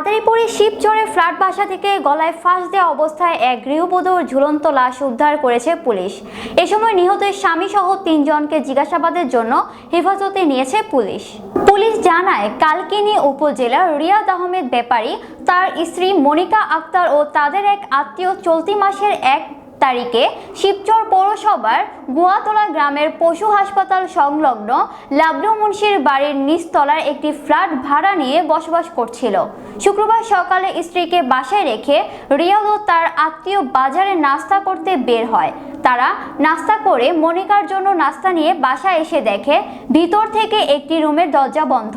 মাদারীপুরে শিবচরে flat বাসা থেকে গলায় ফাঁস দেওয়া অবস্থায় এক গৃহবধূর ঝুলন্ত লাশ উদ্ধার করেছে পুলিশ। এ সময় নিহতের স্বামী সহ তিনজনকে জিজ্ঞাসাবাদের জন্য হেফাজতে নিয়েছে পুলিশ। পুলিশ জানায়, কালকিনি উপজেলার রিয়াদ আহমেদ ব্যাপারী, তার স্ত্রী মনিকা আক্তার ও তাদের এক আত্মীয় চলতি মাসের এক তারিখে শিবচর পৌরসভার গুয়াতলা গ্রামের পশু হাসপাতাল সংলগ্ন লাবলু মুন্সির বাড়ির নিচতলার একটি ফ্ল্যাট ভাড়া নিয়ে বসবাস করছিল। শুক্রবার সকালে স্ত্রীকে বাসায় রেখে রিয়াদ ও তার আত্মীয় বাজারে নাস্তা করতে বের হয়। তারা নাস্তা করে মনিকার জন্য নাস্তা নিয়ে বাসায় এসে দেখে ভিতর থেকে একটি রুমের দরজা বন্ধ।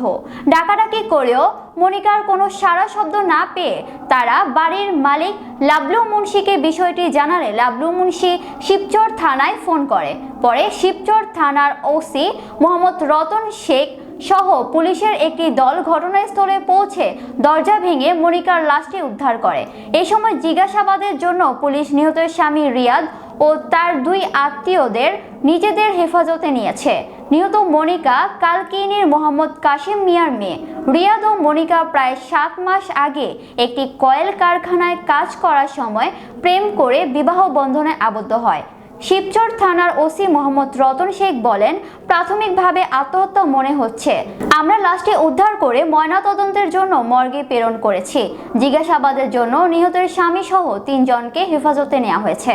ডাকাডাকি করেও মনিকার কোনো সারা শব্দ না পেয়ে তারা বাড়ির মালিক লাবলু মুন্সিকে বিষয়টি জানালে লাবলু মুন্সি শিবচর থানায় ফোন করে। পরে শিবচর থানার ওসি মোহাম্মদ রতন শেখ সহ পুলিশের একটি দল ঘটনাস্থলে পৌঁছে দরজা ভেঙে মনিকার লাশটি উদ্ধার করে। এই সময় জিজ্ঞাসাবাদের জন্য পুলিশ নিহতের স্বামী রিয়াদ ও তার দুই আত্মীয়দের নিজেদের হেফাজতে নিয়েছে। নিহত মনিকা কালকিনির মোহাম্মদ কাশিম মিয়ার মেয়ে। রিয়াদ ও মনিকা প্রায় সাত মাস আগে একটি কয়েল কারখানায় কাজ করার সময় প্রেম করে বিবাহ বন্ধনে আবদ্ধ হয়। শিবচর থানার ওসি মোহাম্মদ রতন শেখ বলেন, প্রাথমিকভাবে আত্মহত্যা মনে হচ্ছে। আমরা লাশটি উদ্ধার করে ময়নাতদন্তের জন্য মর্গে প্রেরণ করেছি। জিজ্ঞাসাবাদের জন্য নিহতের স্বামী সহ তিনজনকে হেফাজতে নেওয়া হয়েছে।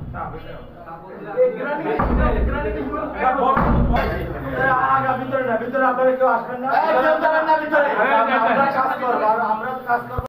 ভিতরে না ভিতরে আপনারা কেউ আসবেন না। ভিতরে। আমরা কাজ করব আমরা কাজ করব।